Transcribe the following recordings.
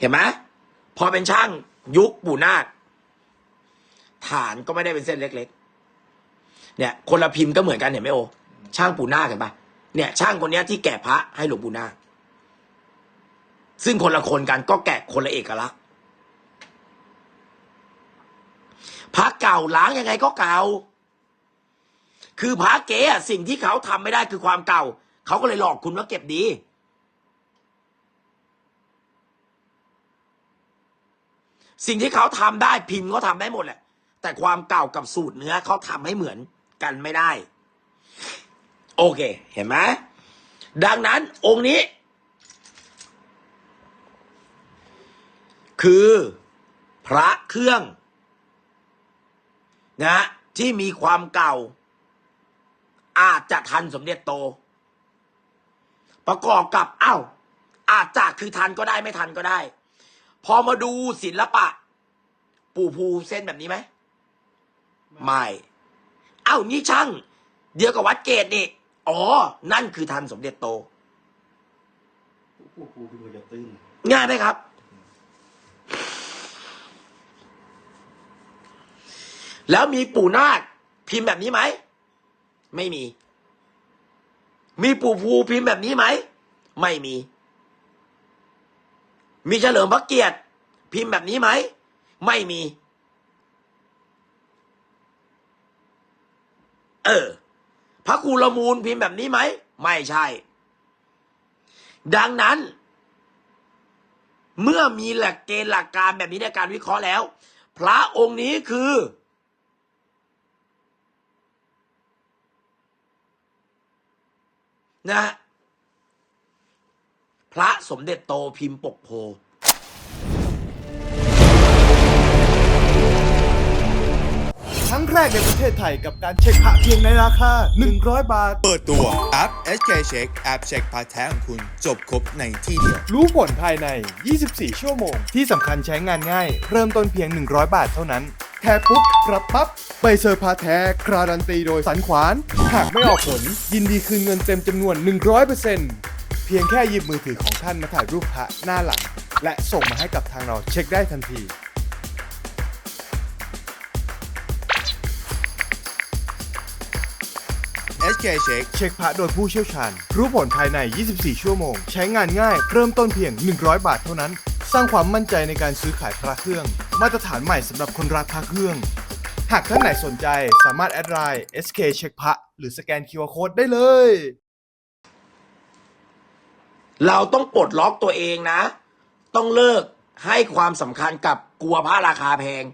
เห็นไหมพอเป็นช่างยุคปู่นาคฐานก็ไม่ได้เป็นเส้นเล็ก ๆ เนี่ย คนละพิมพ์ก็เหมือนกันเห็นไหมโอ ช่างปู่นาคเห็นปะเนี่ย ช่างคนนี้ที่แกะพระให้หลวงปู่นาคซึ่งคนละคนกันก็แกะคนละเอกลักษณ์พระเก่าล้างยังไงก็เก่า คือพระเก๋สิ่งที่เขาทำไม่ได้คือความเก่า เขาก็เลยหลอกคุณว่าเก็บดี สิ่งที่เขาทำได้พิมพ์เขาทำได้หมดแหละ แต่ความเก่ากับสูตรเนื้อเขาทำให้เหมือนกันไม่ได้ โอเค เห็นไหมดังนั้นองค์นี้ คือพระเครื่องนะที่มีความเก่า อาจจะทันสมเด็จโต ประกอบกับเอ้าอาจจะคือทันก็ได้ไม่ทันก็ได้ พอมาดูศิลปะ ปู่ภูเส้นแบบนี้ไหมไม่เอ้านี่ช่าง เดียวกับวัดเกตนี่อ๋อ นั่นคือทันสมเด็จโตผู้ครูคือคนจะตื้นง่ายไหมครับ แล้วมีปู่นาคพิมพ์แบบนี้ไหม ไม่มี มีปู่ภูพิมพ์แบบนี้ไหม ไม่มี มีเฉลิมพระเกียรติ พิมพ์แบบนี้ไหม ไม่มี เออ พระครูละมูลพิมพ์แบบนี้ไหม ไม่ใช่ ดังนั้น เมื่อมีหลักเกณฑ์หลักการแบบนี้ในการวิเคราะห์แล้ว พระองค์นี้คือ นะฮะ พระสมเด็จโตพิมพ์ปกโพครั้งแรกในประเทศไทยกับการเช็คพระเพียงในราคา 100 บาท เปิดตัวแอป SK Check แอปเช็คพาร์ทแท้ของคุณ จบครบในที่เดียว รู้ผลภายใน 24 ชั่วโมง ที่สำคัญใช้งานง่าย เริ่มต้นเพียง 100 บาทเท่านั้น แท้ปุ๊บรับปั๊บใบเซอร์พาแท้การันตีโดยสันขวาน หากไม่ออกผล ยินดีคืนเงินเต็มจำนวน 100%เพียงแค่หยิบมือถือของท่านมาถ่ายรูปพระหน้าหลัง และส่งมาให้กับทางเราเช็คได้ทันที SK Check เช็คพระโดยผู้เชี่ยวชาญ รู้ผลภายใน 24 ชั่วโมง ใช้งานง่าย เริ่มต้นเพียง 100 บาทเท่านั้น สร้างความมั่นใจในการซื้อขายพระเครื่อง มาตรฐานใหม่สำหรับคนรักพระเครื่อง หากท่านไหนสนใจสามารถแอดไลน์ SK เช็คพระหรือสแกน QR Code ได้เลย เราต้องปลดล็อกตัวเองนะ ต้องเลิกให้ความสำคัญกับกลัวพระราคาแพง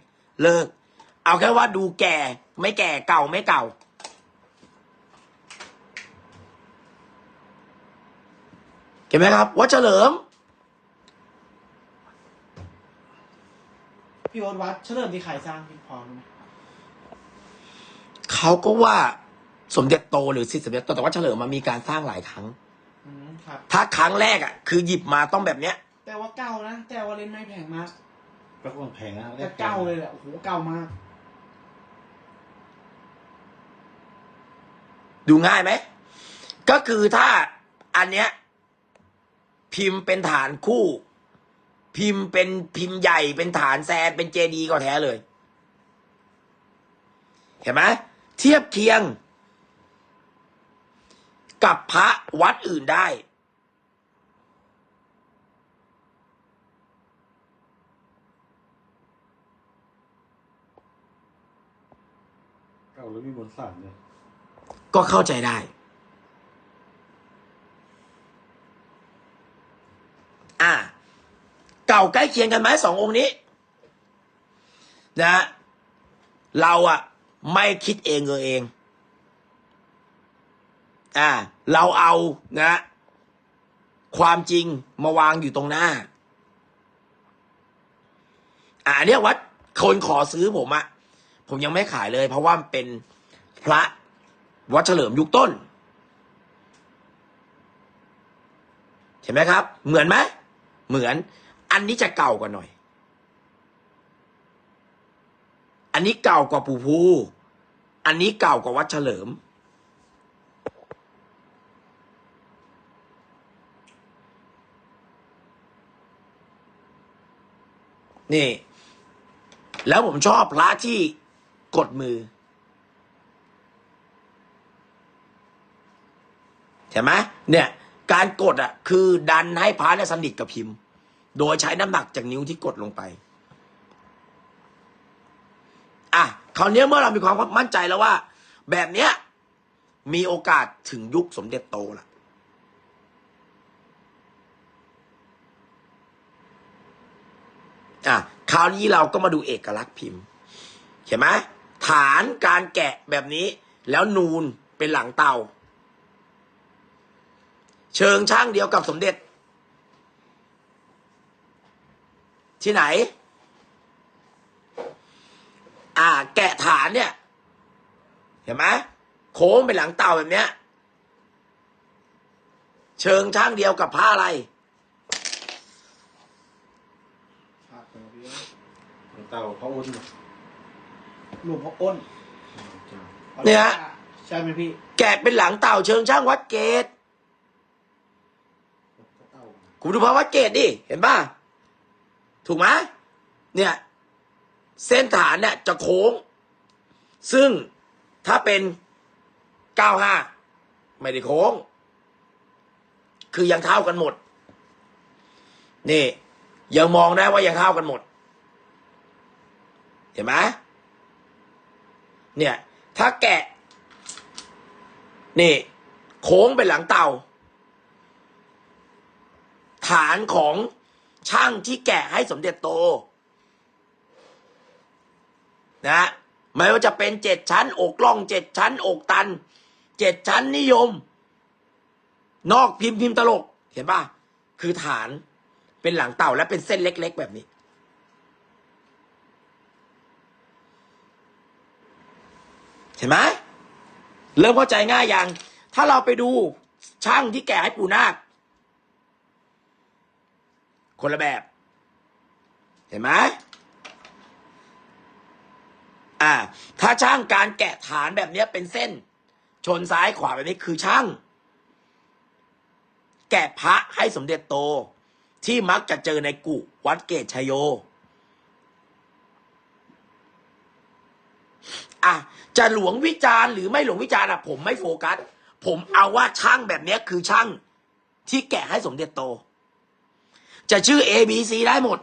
เลิก เอาแค่ว่าดูแก่ ไม่แก่เก่าไม่เก่า เห็นไหมครับวัดเฉลิม พี่โอ๊ตวัดเฉลิมที่ใครสร้างพี่พอรู้ไหมเขาก็ว่าสมเด็จโตหรือสิทธิสมเด็จโตแต่ว่าเฉลิมมันมีการสร้างหลายครั้งอืมครับ ถ้าครั้งแรกอะ คือหยิบมาต้องแบบเนี้ย แต่ว่าเก่านะ แต่ว่าเล่นไม่แพงมากก็ต้องแพงนะแต่เก่าเลยแหละโอ้โหเก่ามาก ดูง่ายไหม ก็คือถ้าอันเนี้ย พิมพ์เป็นฐานคู่ พิมพ์เป็นพิมพ์ใหญ่เป็นฐานแซนเป็นเจดีก็แท้เลย เห็นไหมเทียบเคียง กับพระวัดอื่นได้เก่าแล้วมีมนต์สั่นเลยก็เข้าใจได้ อ่า เก่าใกล้เคียงกันไหมสององค์นี้ นะ เราอะไม่คิดเองเออเอง อ่า เราเอานะ ความจริงมาวางอยู่ตรงหน้า อ่าอันเนี้ยวัดคนขอซื้อผมอะผมยังไม่ขายเลย เพราะว่ามันเป็นพระวัดเฉลิมยุคต้น เห็นไหมครับ เหมือนไหมเหมือน อันนี้จะเก่ากว่าหน่อย อันนี้เก่ากว่าปู่ภูอันนี้เก่ากว่าวัดเฉลิม นี่ แล้วผมชอบพระที่กดมือใช่ไหมเนี่ย การกดอะ คือดันให้พระเนี่ยสนิทกับพิมพ์ โดยใช้น้ำหนักจากนิ้วที่กดลงไป อะคราวนี้เมื่อเรามีความมั่นใจแล้วว่า แบบเนี้ยมีโอกาสถึงยุคสมเด็จโตละ อะคราวนี้เราก็มาดูเอกลักษณ์พิมพ์ เห็นไหมฐานการแกะแบบนี้ แล้วนูนเป็นหลังเตา เชิงช่างเดียวกับสมเด็จ ที่ไหน อ่า แกะฐานเนี่ย เห็นไหมโค้งเป็นหลังเตาแบบเนี้ย เชิงช่างเดียวกับผ้าอะไร ครับผมพี่ เต่าเขาอ้นหลวงพ่ออ้นเนี่ยฮะใช่ไหมพี่แกะเป็นหลังเต่าเชิงช่างวัดเกตเต่าคุณดูภาพวัดเกตดิเห็นป่ะถูกไหมเนี่ย เส้นฐานเนี่ยจะโค้ง ซึ่งถ้าเป็น 95 ไม่ได้โค้ง คือยังเท่ากันหมด นี่ ยังมองได้ว่ายังเท่ากันหมด เห็นไหมเนี่ย ถ้าแกะ นี่ โค้งเป็นหลังเตา ฐานของช่างที่แกะให้สมเด็จโต นะไม่ว่าจะเป็นเจ็ดชั้น อกล่องเจ็ดชั้น อกตันเจ็ดชั้นนิยม นอกพิมพ์พิมพ์ตลก เห็นป่ะ คือฐานเป็นหลังเต่าและเป็นเส้นเล็ก ๆ แบบนี้ เห็นไหมเริ่มเข้าใจง่ายยังถ้าเราไปดูช่างที่แกะให้ปู่นาคคนละแบบ เห็นไหมอ่า ถ้าช่างการแกะฐานแบบนี้เป็นเส้น ชนซ้ายขวาแบบนี้คือช่าง แกะพระให้สมเด็จโต ที่มักจะเจอในกุวัดเกตชยโย อะจะหลวงวิจารณ์หรือไม่หลวงวิจารณ์อะผมไม่โฟกัส ผมเอาว่าช่างแบบเนี้ยคือช่างที่แกะให้สมเด็จโต จะชื่อ A B C ได้หมด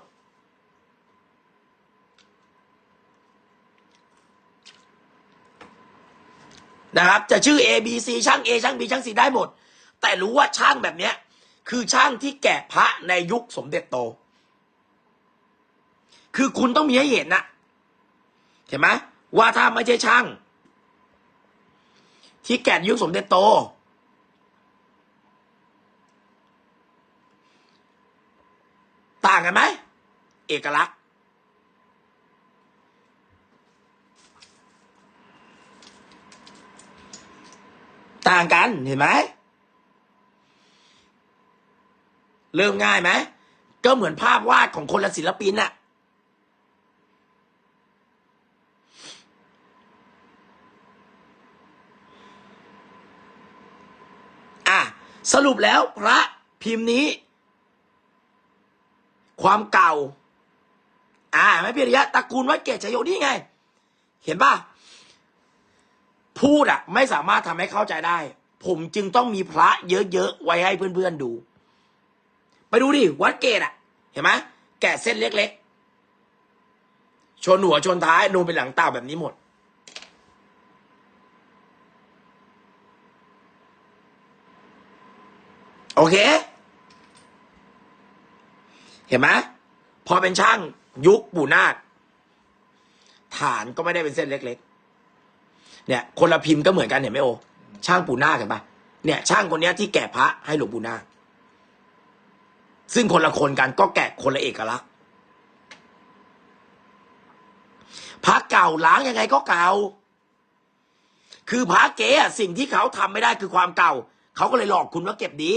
นะครับ จะชื่อ A B C ช่าง A ช่าง B ช่าง C ได้หมด แต่รู้ว่าช่างแบบเนี้ยคือช่างที่แกะพระในยุคสมเด็จโต คือคุณต้องมีให้เห็นนะเห็นไหม ว่าถ้าไม่ใช่ช่าง ที่แกะยุคสมเด็จโต ต่างกันไหม เอกลักษณ์ ต่างกันเห็นไหมเริ่มง่ายไหม ก็เหมือนภาพวาดของคนละศิลปินน่ะ สรุปแล้วพระพิมพ์นี้ ความเก่า อ่าไม่พิริยะตระกูลวัดเกตชโยนี่ไง เห็นป่ะ พูดอะไม่สามารถทำให้เข้าใจได้ ผมจึงต้องมีพระเยอะๆ ไว้ให้เพื่อนๆดู ไปดูดิ วัดเกตอะเห็นไหมแกะเส้นเล็กๆ ชนหัวชนท้ายนูนเป็นหลังเต่าแบบนี้หมด โอเค เห็นไหมพอเป็นช่างยุคปู่นาคฐานก็ไม่ได้เป็นเส้นเล็ก ๆ เนี่ย คนละพิมพ์ก็เหมือนกันเห็นไหมโอ ช่างปู่นาคเห็นปะเนี่ย ช่างคนนี้ที่แกะพระให้หลวงปู่นาคซึ่งคนละคนกันก็แกะคนละเอกลักษณ์พระเก่าล้างยังไงก็เก่า คือพระเก๋สิ่งที่เขาทำไม่ได้คือความเก่า เขาก็เลยหลอกคุณว่าเก็บดี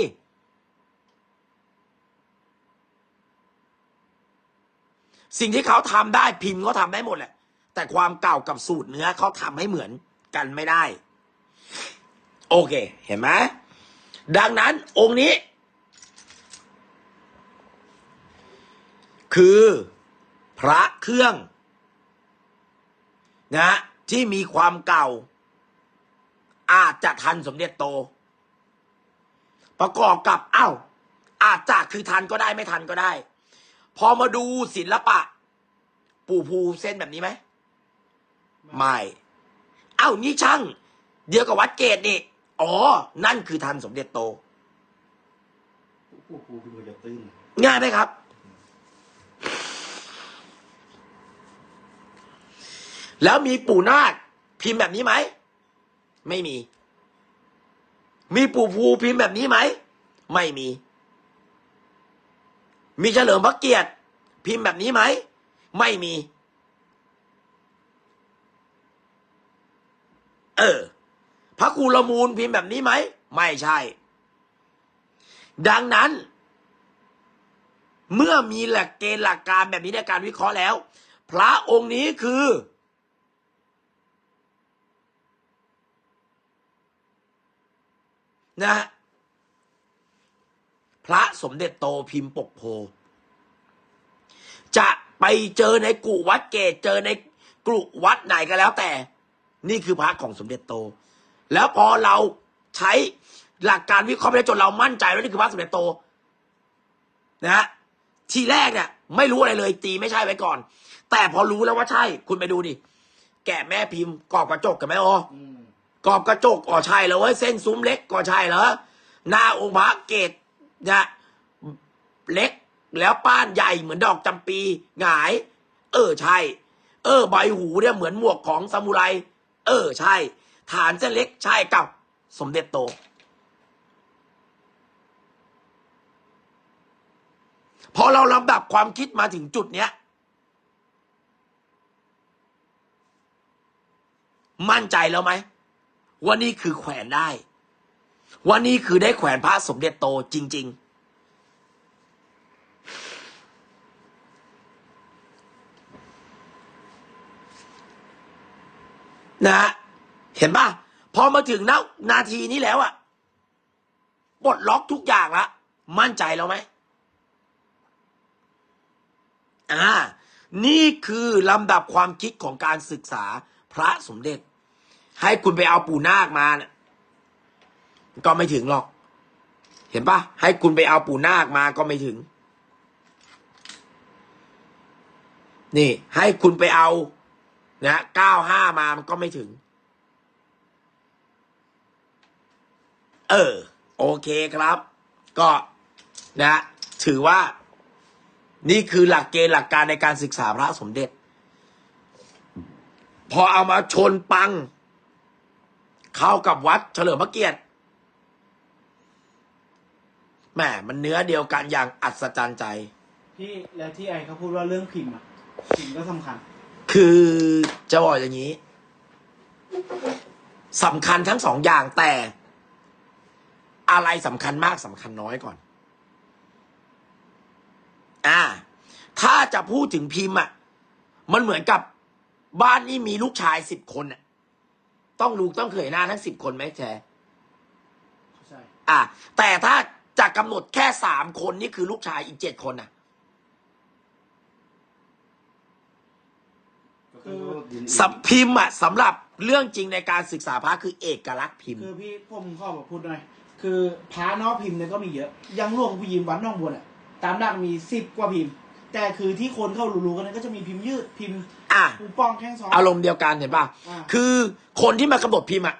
สิ่งที่เขาทำได้พิมพ์เขาทำได้หมดแหละ แต่ความเก่ากับสูตรเนื้อเขาทำให้เหมือนกันไม่ได้ โอเค เห็นไหมดังนั้นองค์นี้ คือพระเครื่องนะที่มีความเก่า อาจจะทันสมเด็จโต ประกอบกับเอ้าอาจจะคือทันก็ได้ไม่ทันก็ได้ พอมาดูศิลปะ ปู่ภูเส้นแบบนี้ไหมไม่ เอ้านี่ช่าง เดียวกับวัดเกตนี่ อ๋อ นั่นคือทันสมเด็จโตผู้ครูคือมือจะตื้นง่ายไหมครับ แล้วมีปู่นาคพิมพ์แบบนี้ไหม ไม่มี มีปู่ภูพิมพ์แบบนี้ไหม ไม่มี มีเฉลิมพระเกียรติ พิมพ์แบบนี้ไหม ไม่มี เออ พระครูละมูลพิมพ์แบบนี้ไหม ไม่ใช่ ดังนั้น เมื่อมีหลักเกณฑ์หลักการแบบนี้ในการวิเคราะห์แล้ว พระองค์นี้คือนะฮะ พระสมเด็จโตพิมพ์ปกโพ จะไปเจอในกุวัดเกตเจอในกลุวัดไหนก็แล้วแต่ นี่คือพระของสมเด็จโต แล้วพอเราใช้หลักการวิเคราะห์ไปแล้วจนเรามั่นใจว่านี่คือพระสมเด็จโตนะฮะทีแรกเนี่ยไม่รู้อะไรเลยตีไม่ใช่ไว้ก่อน แต่พอรู้แล้วว่าใช่ คุณไปดูดิแกะแม่พิมพ์กรอบกระจกกันไหมอ๋ออืมกรอบกระจกก็ใช่แล้วเว้ยเส้นซุ้มเล็กก็ใช่เหรอหน้าองค์พระเกต นะเล็กแล้วป้านใหญ่เหมือนดอกจำปีหงาย เออใช่ เออใบหูเนี่ยเหมือนหมวกของซามูไร เออใช่ ฐานเส้นเล็กใช่กับสมเด็จโต พอเราลำดับความคิดมาถึงจุดเนี้ย มั่นใจแล้วไหมว่านี่คือแขวนได้ ว่านี่คือได้แขวนพระสมเด็จโตจริง ๆ นะ เห็นป่ะ พอมาถึงนานาทีนี้แล้วอะปลดล็อกทุกอย่างละ มั่นใจแล้วไหมอ่า นี่คือลำดับความคิดของการศึกษาพระสมเด็จ ให้คุณไปเอาปู่นาคมาเนี่ย ก็ไม่ถึงหรอก เห็นปะให้คุณไปเอาปู่นาคมาก็ไม่ถึง นี่ ให้คุณไปเอานะเก้าห้ามามันก็ไม่ถึง เออ โอเคครับ ก็นะ ถือว่า นี่คือหลักเกณฑ์หลักการในการศึกษาพระสมเด็จ พอเอามาชนปัง เข้ากับวัดเฉลิมพระเกียรติ แหมมันเนื้อเดียวกันอย่างอัศจรรย์ใจพี่แล้วที่ไอเขาพูดว่าเรื่องพิมพ์อะพิมพ์ก็สำคัญ คือจะบอกอย่างนี้สำคัญทั้งสองอย่างแต่ อะไรสำคัญมากสำคัญน้อยก่อน อ่า ถ้าจะพูดถึงพิมพ์อะมันเหมือนกับบ้านนี้มีลูกชายสิบคนอะต้องลูกต้องเคยหน้าทั้งสิบคนไหมแชร์ใช่อะแต่ถ้า จะกำหนดแค่สามคนนี่คือลูกชายอีกเจ็ดคนอะก็คือดินสับพิมพ์อะสำหรับเรื่องจริงในการศึกษาพระคือเอกลักษณ์พิมพ์ คือพี่ผมขอบอกพูดหน่อย คือพระนอกพิมพ์เนี่ยก็มีเยอะอยังหลวงพี่ยิมวัดหนองบัวเนี่ยตามดักมีสิบกว่าพิมพ์ แต่คือที่คนเข้ารู้ๆกันเนยก็จะมีพิมพ์ยืดพิมพ์อะปูป้องแข้งซ้อนอารมณ์เดียวกันเห็นป่ะอ่าคือคนที่มากำหนดพิมพ์อะ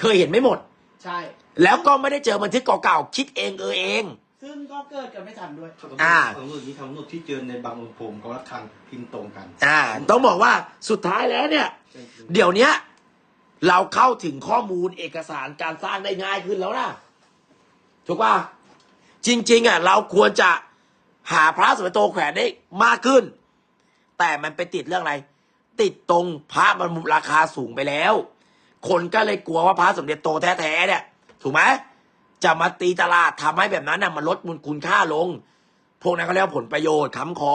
เคยเห็นไม่หมด ใช่ แล้วก็ไม่ได้เจอบันทึกเก่าๆคิดเองเออเอง ซึ่งก็เกิดกันไม่ทันด้วยทั้งหมดอ่า ทั้งหมดนี้ทั้งหมดที่เจอในบางองค์ผมก็ว่าทันพิมพ์ตรงกันอ่า ต้องบอกว่าสุดท้ายแล้วเนี่ย เดี๋ยวเนี้ย เราเข้าถึงข้อมูลเอกสารการสร้างได้ง่ายขึ้นแล้วนะถูกป่ะจริง ๆอะเราควรจะหาพระสมเด็จโตแขวนได้มากขึ้น แต่มันไปติดเรื่องอะไร ติดตรงพระมันราคาสูงไปแล้ว คนก็เลยกลัวว่าพระสมเด็จโตแท้ๆเนี่ย ถูกไหมจะมาตีตลาดทำให้แบบนั้นนะมันลดมูลคุณค่าลง พวกนั้นเขาเรียกผลประโยชน์ขำคอ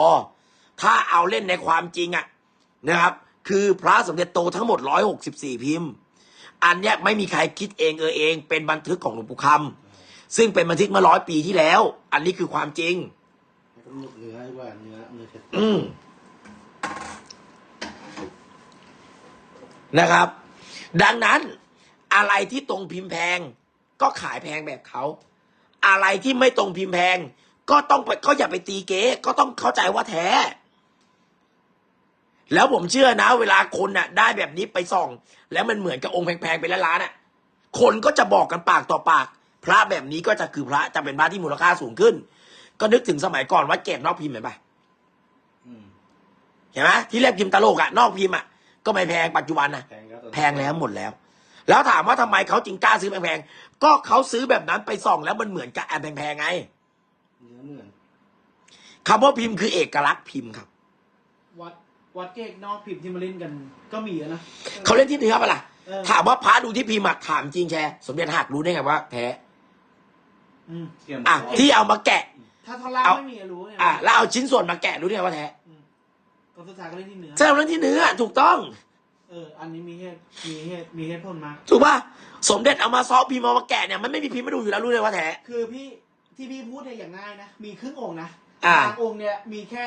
ถ้าเอาเล่นในความจริงอะนะครับ คือพระสมเด็จโตทั้งหมดร้อยหกสิบสี่พิมพ์ อันเนี้ยไม่มีใครคิดเองเออเอง เป็นบันทึกของหลวงปู่คำซึ่งเป็นบันทึกเมื่อร้อยปีที่แล้ว อันนี้คือความจริงเนื้อว่าเนื้อเนื้อเสนะครับ ดังนั้นอะไรที่ตรงพิมพ์แพง ก็ขายแพงแบบเขา อะไรที่ไม่ตรงพิมพ์แพง ก็ต้องไปก็อย่าไปตีเก๊ก็ต้องเข้าใจว่าแท้ แล้วผมเชื่อนะ เวลาคนน่ะ ได้แบบนี้ไปส่อง แล้วมันเหมือนกับองค์แพงๆเป็นล้านๆน่ะ คนก็จะบอกกันปากต่อปาก พระแบบนี้ก็จะคือพระจะเป็นพระที่มูลค่าสูงขึ้น ก็นึกถึงสมัยก่อนวัดเกตนอกพิมพ์เห็นปะอืมเห็นไหมที่เรียกพิมพ์ตลกอะนอกพิมพ์อะก็ไม่แพงปัจจุบันนะแพงแล้วตอนนี้แพงแล้วหมดแล้ว แล้วถามว่าทำไมเขาจึงกล้าซื้อแพงๆ ก็เขาซื้อแบบนั้นไปส่องแล้วมันเหมือนกับแอนแพงๆไงเนื้อเหมือนคำว่าพิมพ์คือเอกลักษณ์พิมพ์ครับ วัดวัดเกกนอกพิมพ์ที่มาเล่นกัน ก็มีอะนะ เขาเล่นที่เนื้อปะล่ะ เออ ถามว่าพระดูที่พิมพ์อะถามจริงแชร์สมเด็จหักรู้ได้ไงว่าแท้อืมเกี่ยมอะที่เอามาแกะ ถ้าท่อนล่างเอา ไม่มีอะรู้เนี่ยอะแล้วเอาชิ้นส่วนมาแกะรู้ได้ไงว่าแท้ก็สุดท้ายก็เล่นที่เนื้อแสดงว่าเล่นที่เนื้อถูกต้อง เออ อันนี้มีเหตุมีเหตุมีเหตุผลมา ถูกป่ะสมเด็จเอามาซ้อพิมพ์เอามาแกะเนี่ยมันไม่มีพิมพ์มาดูอยู่แล้วรู้เลยว่าแท้คือพี่ที่พี่พูดเนี่ยอย่างง่ายนะ มีครึ่งองค์นะอ่าบางองค์เนี่ยมีแค่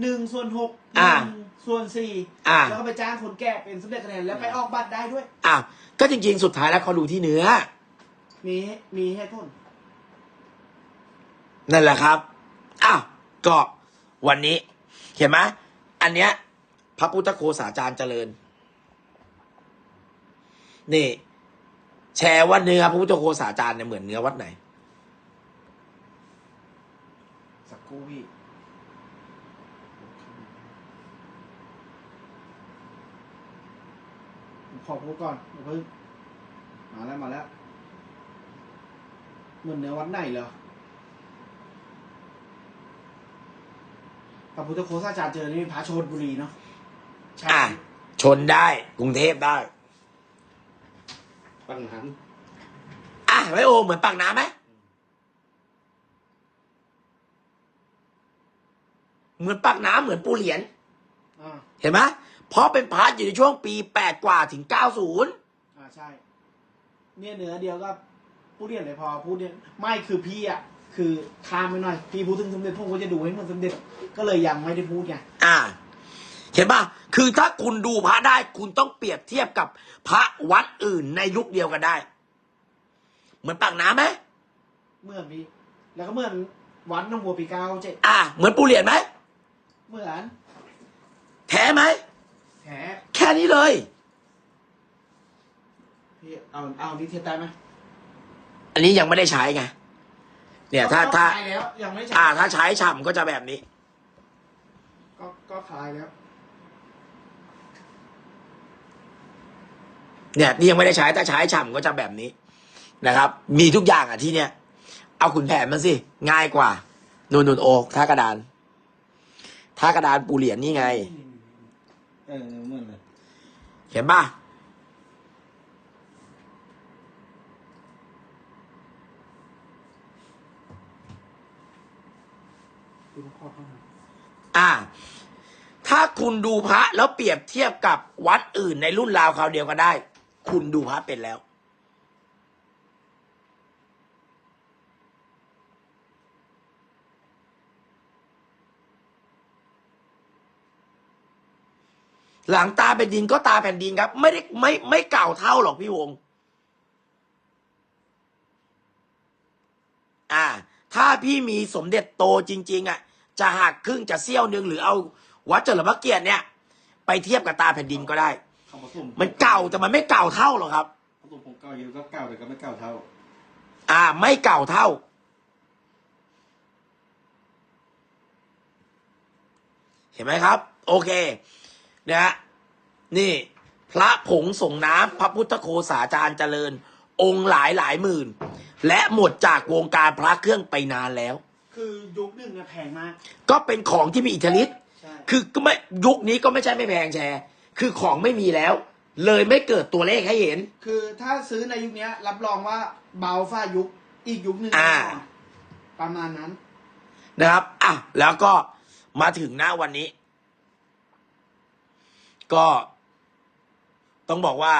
หนึ่งส่วนหกหอ่านึ่งส่วนสี่อ่าแล้วก็ไปจ้างคนแก่เป็นสมเด็จคะแนนแล้วไปออกบัตรได้ด้วยอะก็จริงๆ สุดท้ายแล้วเขาดูที่เนื้อ มีมีเหตุผลนั่นแหละครับ อ้าว ก็วันนี้ เห็นไหม อันเนี้ย พระพุทธโคสาจารย์เจริญ นี่ แชร์ว่าเนื้อพระพุทธโคสาจารย์เนี่ยเหมือนเนื้อวัดไหน สักครู่พี่ผมขอพูดก่อนอย่าเพิ่งมาแล้วมาแล้ว เหมือนเนื้อวัดไหนเหรอพระพุทธโคสาจารย์เจอนี่พระโชนบุรีเนาะใช่อะ ชนได้กรุงเทพได้ ปังหันอะไวโอเหมือนปากน้ำไหมเหมือนปากน้ำเหมือนปูเหรียญอ่าเห็นไหมเพราะเป็นพระอยู่ในช่วงปีแปดกว่าถึงเก้าศูนย์อ่าใช่ เนี่ยเนื้อเดียวก็พูดเรียนเลยพอพูดเนี่ยไม่คือพี่อะคือข้ามไปหน่อยพี่พูดถึงสมเด็จผมก็จะดูให้เหมันสมเด็จ ก็เลยยังไม่ได้พูดไงอ่า เห็นป่ะคือถ้าคุณดูพระได้ คุณต้องเปรียบเทียบกับพระวัดอื่นในยุคเดียวกันได้ เหมือนปากน้ำไหมเมื่อพี่แล้วก็เหมือนวัดหน้องบัวปีเก้าเจ็ดอ่า เหมือนปูเหรียญไหมเหมือนแท้ไหมแผลแค่นี้เลยพี่เอาเอาที่เทียบได้ไหมอันนี้ยังไม่ได้ใช้ไงเนี่ยถ้าก็ถ้าคลายแล้วยังไม่ใช่อ่า ถ้าใช้ฉ่ำก็จะแบบนี้ ก็ก็คลายแล้ว เนี่ยนี่ยังไม่ได้ใช้ถ้าใช้ฉ่ำก็จะแบบนี้นะครับ มีทุกอย่างอะที่เนี่ย เอาขุนแผนมาสิ ง่ายกว่านูนนูนโอท่ากระดานท่ากระดานปูเหรียญนี่ไงเออเหมือนเลยเห็นป่ะอ่า ถ้าคุณดูพระแล้วเปรียบเทียบกับวัดอื่นในรุ่นราวคราวเดียวกันได้ คุณดูพระเป็นแล้ว หลังตาแผ่นดินก็ตาแผ่นดินครับ ไม่ได้ไม่ไม่เก่าเท่าหรอกพี่วง อ่า ถ้าพี่มีสมเด็จโตจริง ๆ อะ จะหักครึ่งจะเสี้ยวนึงหรือเอาวัดเจริญพระเกียรติเนี่ย ไปเทียบกับตาแผ่นดินก็ได้ มมันเก่าแต่มันไม่เก่าเท่าหรอกครับผสมผมเก่าเยอะก็เก่าแต่ก็ไม่เก่าเท่า อ่า ไม่เก่าเท่า เห็นไหมครับ โอเคนะฮะนี่ พระผงส่งน้ำพระพุทธโคสาจารย์เจริญ องค์หลายหลายหมื่น และหมดจากวงการพระเครื่องไปนานแล้ว คือยุคหนึ่งเนี่ยแพงมาก ก็เป็นของที่มีอิทธิฤทธิ์ใช่ คือก็ไม่ยุคนี้ก็ไม่ใช่ไม่แพงแชร์ คือของไม่มีแล้ว เลยไม่เกิดตัวเลขให้เห็น คือถ้าซื้อในยุคเนี้ย รับรองว่าเบาฝ้ายุคอีกยุคหนึ่งอ่าแน่นอนประมาณนั้น นะครับ อะ แล้วก็มาถึงหน้าวันนี้ ก็ต้องบอกว่า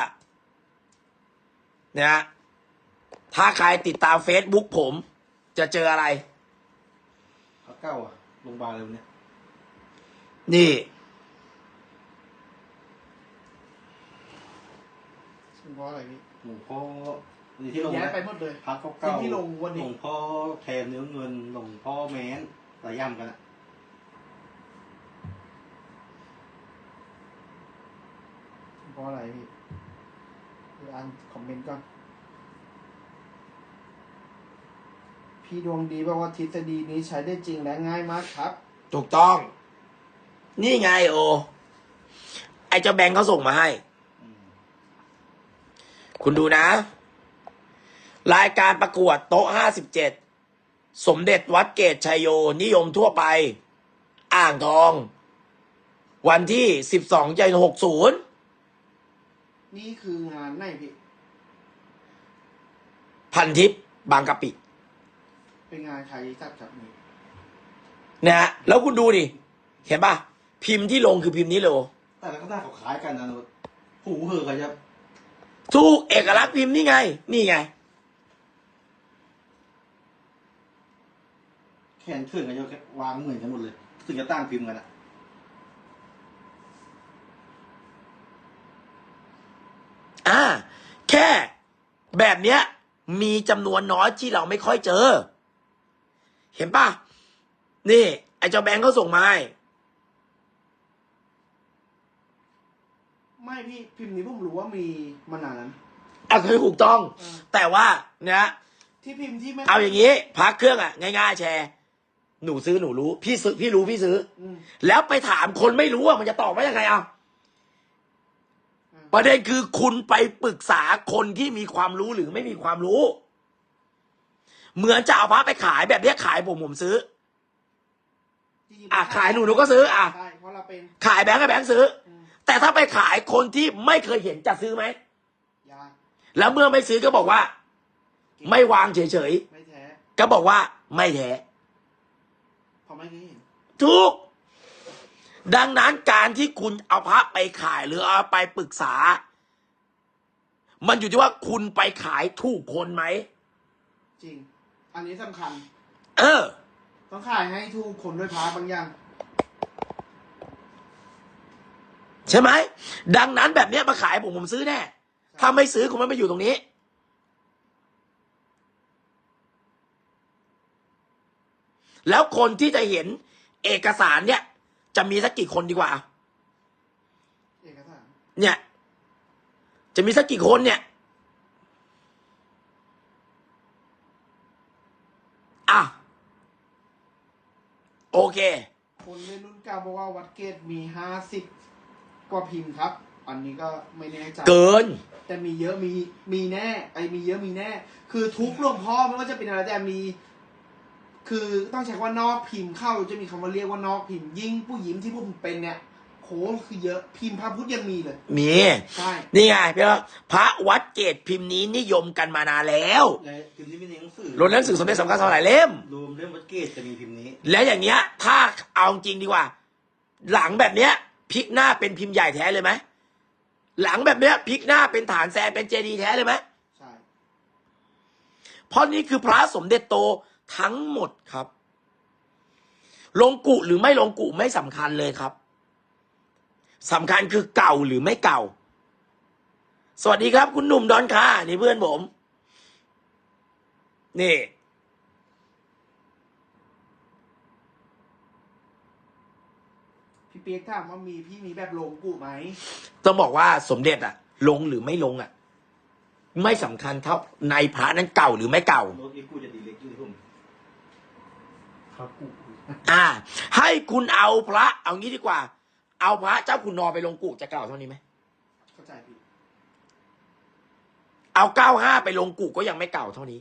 นะฮะถ้าใครติดตาม Facebook ผม จะเจออะไร เขาเก่าอะโรงพยาบาลเลยวันเนี่ย นี่ ราะอะไรพี่หลวงพ่อนี่ที่ลงย้ายนะไปหมดเลยพักเก่าๆที่ลงวันนี้หลวงพ่อแทนเนื้อเงินหลวงพ่อแม้นระย่ำกันอะเพราะอะไรพี่เดี๋ยวอ่านคอมเมนต์ก่อน พี่ดวงดีบอกว่าทฤษฎีนี้ใช้ได้จริงและง่ายมากครับ ถูกต้อง นี่ไงโอ ไอ้เจ้าแบงค์เขาส่งมาให้อืม คุณดูนะ รายการประกวดโต๊ะห้าสิบเจ็ดสมเด็จวัดเกตชัยโย นิยมทั่วไป อ่างทอง วันที่สิบสองใจหกศูนย์นี่คืองานไหนพี่ พันทิพย์บางกะปิ เป็นงานใครจัดครับนี่นะฮะแล้วคุณดูดิ เห็นป่ะ พิมพ์ที่ลงคือพิมพ์นี้เลยโอแต่แล้วก็หน้าเขาคล้ายกันนะนุชหูเหอะกันจะถูกเอกลักษณ์พิมพ์นี่ไง นี่ไง แขนเขื่อนกันจะวางเหมือนกันหมดเลยถึงจะตั้งพิมพ์กันอะอ่า แค่แบบเนี้ย มีจำนวนน้อยที่เราไม่ค่อยเจอ เห็นป่ะ นี่ ไอ้เจ้าแบงค์เขาส่งมาให้ ไม่พี่พิมพ์นี้ผมรู้ว่ามีมานานแล้วนะอะคือถูกต้องเออแต่ว่าเนี่ยที่พิมพ์ที่ไม่เอาอย่างนี้พักเครื่องอะง่ายๆแชร์ หนูซื้อหนูรู้ พี่ซื้อพี่รู้พี่ซื้ออืมแล้วไปถามคนไม่รู้อะมันจะตอบว่ายังไงอะอืมประเด็นคือคุณไปปรึกษาคนที่มีความรู้หรือไม่มีความรู้ เหมือนจะเอาพระไปขายแบบเนี้ยขายผมผมซื้อ จริงๆอะขายหนูหนูก็ซื้ออะ ใช่เพราะเราเป็นขายแบงค์ให้แบงค์ซื้ออืม แต่ถ้าไปขายคนที่ไม่เคยเห็นจะซื้อไหม ยากแล้วเมื่อไม่ซื้อก็บอกว่า ไม่วางเฉยไม่แท้ๆ ก็บอกว่าไม่แท้ เพราะไม่เคยเห็นทุก ดังนั้นการที่คุณเอาพระไปขายหรือเอาไปปรึกษา มันอยู่ที่ว่าคุณไปขายถูกคนไหม จริง อันนี้สำคัญ เออ ต้องขายให้ถูกคนด้วยพาบางอย่าง ใช่ไหมดังนั้นแบบเนี้ยมาขายผมผมซื้อแน่ถ้าไม่ซื้อคุณไม่มาอยู่ตรงนี้แล้วคนที่จะเห็นเอกสารเนี่ย จะมีสักกี่คนดีกว่า เอกสาร เนี่ย จะมีสักกี่คนเนี่ย อะ โอเค คนในรุ่นเก่าบอกว่าวัดเกตมีห้าสิบก ว่าพิมพ์ครับ อันนี้ก็ไม่แน่ใจเกิน แต่มีเยอะมีมีแน่ไอ้มีเยอะมีแน่ คือทุกหลวงพ่อไม่ว่าจะเป็นอะไรแต่มี คือต้องใช้คำว่านอกพิมพ์เข้าจะมีคำว่าเรียกว่านอกพิมพ์ ยิ่งผู้หญิงที่ผมเป็นเนี่ยโหคือเยอะพิมพ์พระพุทธยังมีเลยมีใช่นี่ไงพี่ว่าพระวัดเกตพิมพ์นี้นิยมกันมานานแล้วและพิมพ์ที่มีในหนังสือรวมหนังสือสมเด็จสังฆราชหลายเล่มรวมเรื่องวัดเกตจะมีพิมพ์นี้ แล้วอย่างเงี้ย ถ้าเอาจริงดีกว่า หลังแบบเนี้ย พลิกหน้าเป็นพิมพ์ใหญ่แท้เลยไหมหลังแบบเนี้ยพลิกหน้าเป็นฐานแซนเป็นเจดีย์แท้เลยไหมใช่เพราะนี่คือพระสมเด็จโตทั้งหมดครับ ลงกุหรือไม่ลงกุไม่สำคัญเลยครับสำคัญคือเก่าหรือไม่เก่า สวัสดีครับ คุณหนุ่มดอนคานี่เพื่อนผม นี่ พี่ เปียกถามว่ามีพี่มีแบบโลงกุไหมต้องบอกว่าสมเด็จอะลงหรือไม่ลงอะไม่สำคัญเท่าในพระนั้นเก่าหรือไม่เก่ารถอีกูจะดีเล็กอยู่ที่ผมครับกูอ่า ให้คุณเอาพระ เอางี้ดีกว่า เอาพระเจ้าคุณนอไปลงกุจะเก่าเท่านี้ไหมเข้าใจพี่ เอาเก้าห้าไปลงกุก็ยังไม่เก่าเท่านี้